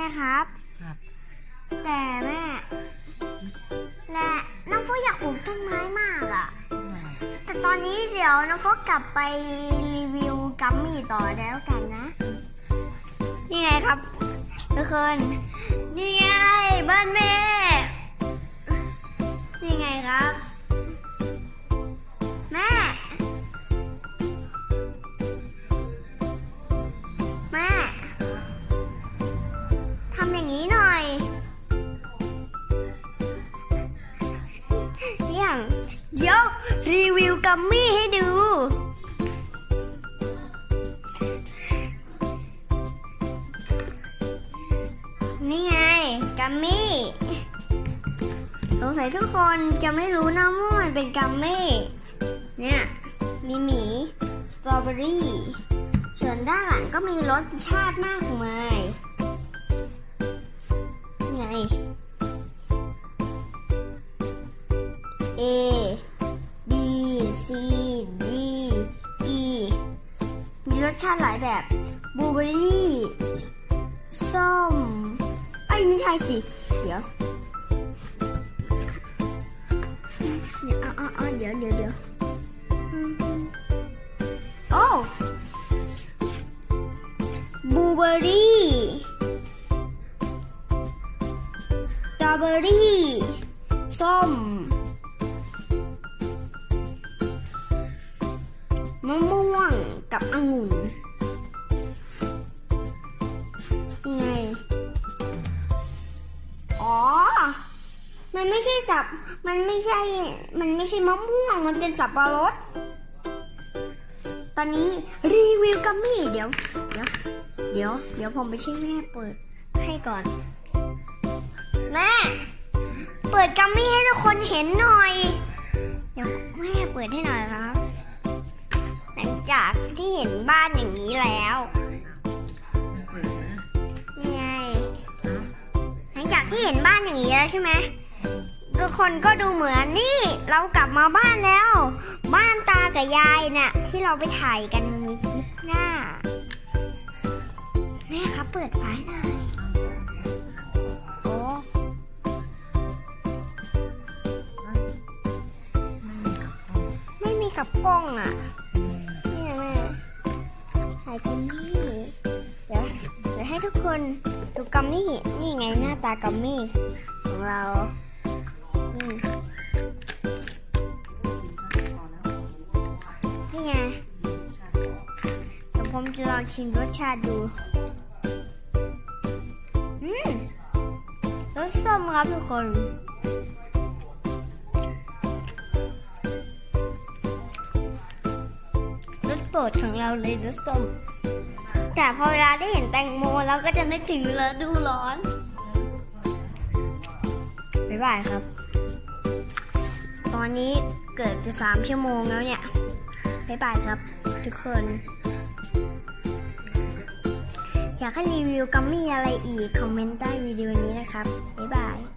แม่ครับ ครับ แต่แม่ และน้องโฟกอยากปลูกต้นไม้มากอะแต่ตอนนี้เดี๋ยวน้องโฟกกลับไปรีวิวกัมมี่ต่อแล้วกันนะ นี่ไงครับทุกคนนี่ไงบ้านแม่ นี่ไงครับ รีวิวกัมมี่ให้ดู นี่ไง กัมมี่สงสัยทุกคนจะไม่รู้นะว่ามันเป็นกัมมี่เนี่ยมีหมีสตรอเบอรี่ส่วนด้านหลังก็มีรสชาติมากมาย ชาติหลายแบบบลูเบอรี่ส้มไอ้ไม่ใช่สิ เดี๋ยวเดี๋ยวเอาเอาเอาเดี๋ยวเดี๋ยวเดี๋ยวอืมโอ้บลูเบอรี่สตรอเบอรี่ส้ม มะม่วงกับองุ่นยังไง อ๋อ มันไม่ใช่สับ มันไม่ใช่ มันไม่ใช่มะม่วง มันเป็นสับปะรด ตอนนี้รีวิวกัมมี่เดี๋ยว เดี๋ยว เดี๋ยว เดี๋ยวผมไปช่วยแม่เปิดให้ก่อน แม่ เปิดกัมมี่ให้ทุกคนเห็นหน่อย เดี๋ยวแม่เปิดให้หน่อยครับ ที่เห็นบ้านอย่างนี้แล้วนี่ไงหลังจากที่เห็นบ้านอย่างนี้แล้วใช่ไหมทุกคนก็ดูเหมือนนี่ เรากลับมาบ้านแล้ว บ้านตากับยายน่ะ ที่เราไปถ่ายกันในคลิปหน้าแม่ครับเปิดไฟหน่อยโอ้ไม่มีกับกล้องไม่มีกับกล้องอะ คนดูกัมมี่ นี่ไงหน้าตากัมมี่ของเรา นี่ นี่ไงเดี๋ยวผมจะลองชิมรสชาติดู อืมรสส้มครับทุกคนรสโปรดของเราเลยรสส้ม แต่พอเวลาได้เห็นแตงโมเราก็จะนึกถึงฤดูร้อน บ๊ายบายครับ ตอนนี้เกิดจะสามชั่วโมงแล้วเนี่ย บ๊ายบายครับ ทุกคน อยากให้รีวิวกัมมี่อะไรอีก คอมเมนต์ใต้วิดีโอนี้นะครับ บ๊ายบาย